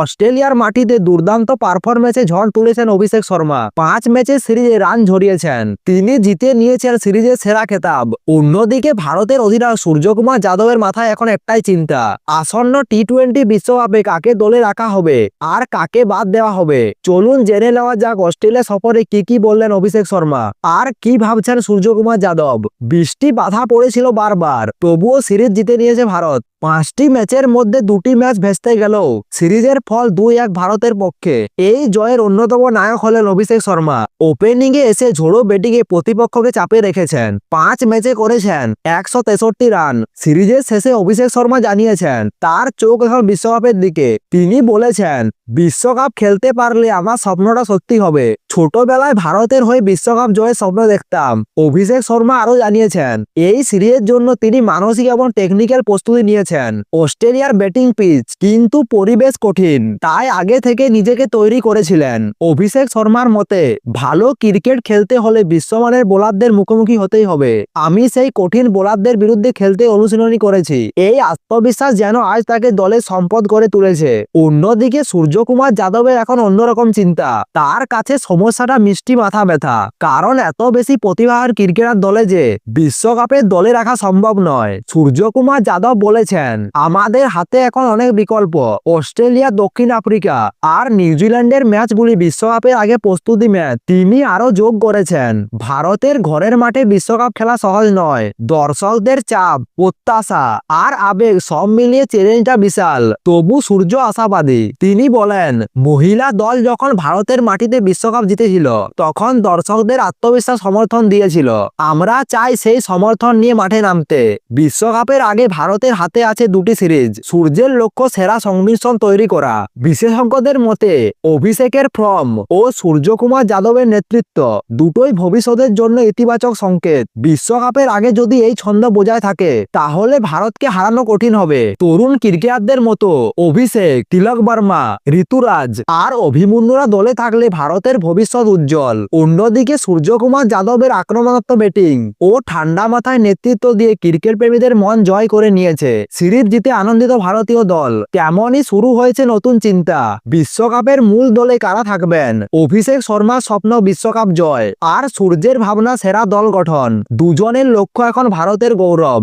অস্ট্রেলিয়ার মাটিতে দুর্দান্ত পারফরমেন্সে ঝড় তুলেছেন অভিষেক শর্মা। পাঁচ ম্যাচে সিরিজে রান ঝরিয়েছেন। তিনি জিতে নিয়েছেন সিরিজের সেরা খেতাব। অন্যদিকে ভারতের অধিনায়ক সূর্যকুমার যাদবের মাথায় এখন একটাই চিন্তা। আসন্ন টি টোয়েন্টি বিশ্বকাপে কাকে দলে রাখা হবে? আর কাকে বাদ দেওয়া হবে? চলুন জেনে নেওয়া যাক অস্ট্রেলিয়া সফরে কি কি বললেন অভিষেক শর্মা। আর কি ভাবছেন সূর্যকুমার যাদব? বৃষ্টি বাধা পড়েছিল বারবার। তবুও সিরিজ জিতে নিয়েছে ভারত। পাঁচটি ম্যাচের মধ্যে দুটি ম্যাচ ভেস্তে গেল সিরিজের ফল দুই এক ভারতের পক্ষে। এই জয়ের অন্যতম নায়ক হলেন অভিষেক শর্মা। ওপেনিং এ এসে ঝোড়ো ব্যাটিংয়ে প্রতিপক্ষকে চাপে রেখেছেন। পাঁচ ম্যাচে করেছেন একশো তেষট্টি রান। সিরিজের শেষে অভিষেক শর্মা জানিয়েছেন, তার চোখ এখন বিশ্বকাপের দিকে। তিনি বলেছেন, বিশ্বকাপ খেলতে পারলে আমার স্বপ্নটা সত্যি হবে। ছোটবেলায় ভারতের হয়ে বিশ্বকাপ জয়ের স্বপ্ন দেখতাম। অভিষেক শর্মা আরও জানিয়েছেন, এই সিরিজের জন্য তিনি মানসিক এবং টেকনিক্যাল প্রস্তুতি নিয়েছেন। অস্ট্রেলিয়ার ব্যাটিং পিচ কিন্তু পরিবেশ কঠিন, তাই আগে থেকে নিজেকে তৈরি করেছিলেন। অভিষেক শর্মার মতে, ভালো ক্রিকেট খেলতে হলে বিশ্বমানের বোলারদের মুখোমুখি হতেই হবে। আমি সেই কঠিন বোলারদের বিরুদ্ধে খেলতে অনুশীলনী করেছি। এই আত্মবিশ্বাস যেন আজ তাকে দলের সম্পদ করে তুলেছে। অন্যদিকে সূর্যকুমার যাদবের এখন অন্যরকম চিন্তা। তার কাছে সমস্যাটা মিষ্টি মাথা ব্যথা। কারণ এত বেশি প্রতিভার ক্রিকেটার দলে যে বিশ্বকাপে দলে রাখা সম্ভব নয়। সূর্যকুমার যাদব বলেছেন, আমাদের হাতে এখন অনেক বিকল্প। অস্ট্রেলিয়া, দক্ষিণ আফ্রিকা আর নিউজিল্যান্ডের ম্যাচগুলি বিশ্বকাপের আগে প্রস্তুতি ম্যাচ। তিনি আরও যোগ করেছেন, ভারতের ঘরের মাঠে বিশ্বকাপ খেলা সহজ নয়। দর্শকদের চাপ, প্রত্যাশা আর আবেগ সব মিলিয়ে চ্যালেঞ্জটা বিশাল। তবু সূর্য আশাবাদী। তিনি বলেন, মহিলা দল যখন ভারতের মাটিতে বিশ্বকাপ জিতেছিল তখন দর্শকদের আত্মবিশ্বাস সমর্থন দিয়েছিল। আমরা চাই সেই সমর্থন নিয়ে মাঠে নামতে। বিশ্বকাপের আগে ভারতের হাতে আছে দুটি সিরিজ, সূর্যের লক্ষ্য সেরা সংমিশ্রণ তৈরি করা। বিশেষজ্ঞদের মতে, অভিষেকের ফর্ম ও সূর্যকুমার যাদবের নেতৃত্ব দুটোই ভবিষ্যতের জন্য ইতিবাচক সংকেত। বিশ্বকাপের আগে যদি এই ছন্দ বজায় থাকে, তাহলে ভারতকে হারানো কঠিন হবে। তরুণ ক্রিকেটারদের মতো অভিষেক, তিলক বর্মা, ঋতুরাজ আর অভিমন্যুরা দলে থাকলে ভারতের ভবিষ্যৎ উজ্জ্বল। অন্যদিকে সূর্যকুমার যাদবের আক্রমণাত্মক ব্যাটিং ও ঠান্ডা মাথায় নেতৃত্ব দিয়ে ক্রিকেট প্রেমীদের মন জয় করে নিয়েছে। সিরিজ জিতে আনন্দিত ভারতীয় দল। তেমনই শুরু হয়েছে নতুন চিন্তা। বিশ্বকাপের মূল দলে কারা থাকবেন? অভিষেক শর্মার স্বপ্ন বিশ্বকাপ জয়। আর সূর্যের ভাবনা সেরা দল গঠন। দুজনের লক্ষ্য এখন ভারতের গৌরব।